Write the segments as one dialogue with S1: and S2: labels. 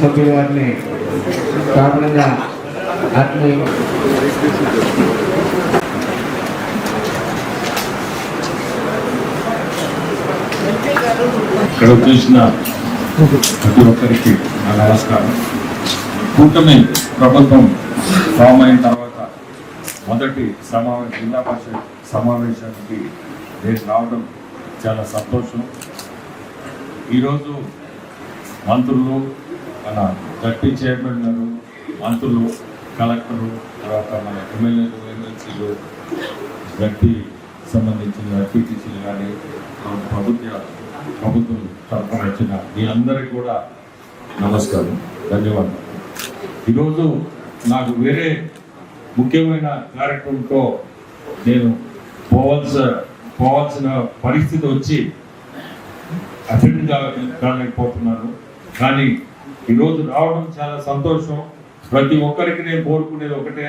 S1: సభ్యుల వారిని కారణంగా ఆత్మీయ
S2: ఇక్కడ చూసిన ప్రతి ఒక్కరికి నా నమస్కారం. కూటమి ప్రభుత్వం ఫామ్ అయిన తర్వాత మొదటి సమావేశ జిల్లా పరిషత్ సమావేశానికి నేను రావడం చాలా సంతోషం. ఈరోజు మంత్రులు మన గట్టి చైర్మన్ గారు మంత్రులు కలెక్టరు తర్వాత మన ఎమ్మెల్యేలు ఎమ్మెల్సీలు గట్టి సంబంధించిన టీటీసీలు కానీ ప్రభుత్వ ప్రభుత్వం తరఫున వచ్చిన మీ అందరికీ కూడా నమస్కారం. ధన్యవాదాలు. ఈరోజు నాకు వేరే ముఖ్యమైన కార్యక్రమంతో నేను పోవాల్సిన పోవాల్సిన పరిస్థితి వచ్చి అటెండ్ కాలేకపోతున్నాను. కానీ ఈరోజు రావడం చాలా సంతోషం. ప్రతి ఒక్కరికి నేను కోరుకునేది ఒకటే.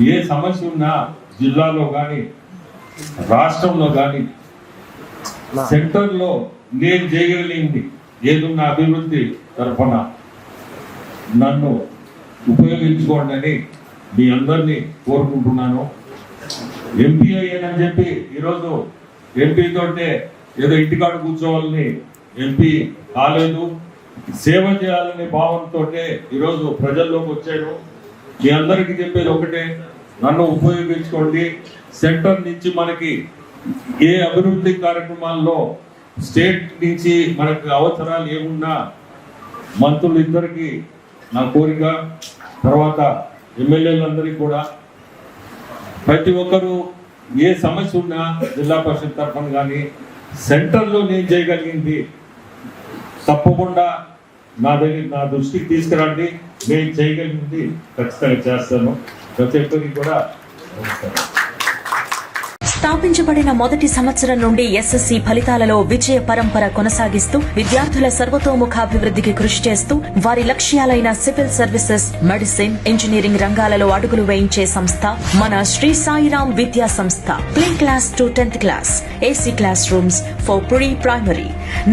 S2: ఏ సమస్య ఉన్నా జిల్లాలో కానీ రాష్ట్రంలో కానీ సెంటర్లో నేను చేయగలిగింది ఏదున్న అభివృద్ధి తరఫున నన్ను ఉపయోగించుకోండి అని మీ అందరినీ కోరుకుంటున్నాను. ఎంపీ అయ్యానని చెప్పి ఈరోజు ఎంపీ తోటే ఏదో ఇంటికాడ కూర్చోవాలని ఎంపీ కాలేదు. సేవ చేయాలనే భావంతో ఈరోజు ప్రజల్లోకి వచ్చాను. మీ అందరికీ చెప్పేది ఒకటే నన్ను ఉపయోగించుకోండి. సెంటర్ నుంచి మనకి ఏ అభివృద్ధి కార్యక్రమాల్లో స్టేట్ నుంచి మనకు అవసరాలు ఏమున్నా మంత్రులు ఇద్దరికి నా కోరిక తర్వాత ఎమ్మెల్యేలందరికీ కూడా. ప్రతి ఒక్కరూ ఏ సమస్య ఉన్నా జిల్లా పరిషత్ తరఫున కానీ సెంటర్లో నేను చేయగలిగింది తప్పకుండా నా దగ్గర నా దృష్టికి తీసుకురండి. నేను చేయగలిగింది ఖచ్చితంగా చేస్తాను. ప్రతి ఒక్కరికి కూడా నమస్కారం.
S3: స్థాపించబడిన మొదటి సంవత్సరం నుండి ఎస్ఎస్సి ఫలితాలలో విజయ పరంపర కొనసాగిస్తూ విద్యార్థుల సర్వతోముఖాభివృద్ధికి కృషి చేస్తూ వారి లక్ష్యాలైన సివిల్ సర్వీసెస్ మెడిసిన్ ఇంజనీరింగ్ రంగాలలో అడుగులు వేయించే సంస్థ మన శ్రీ సాయిరాం విద్యా సంస్థ. Play class to tenth class AC class rooms for pre primary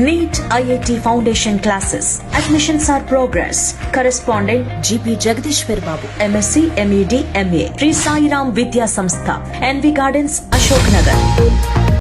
S3: NEET IIT foundation classes admissions are progress correspondent GP Jagadishwar Babu MSc MEd MA Sri Sairam విద్యా సంస్థ. N V gardens Ashok নাগাদ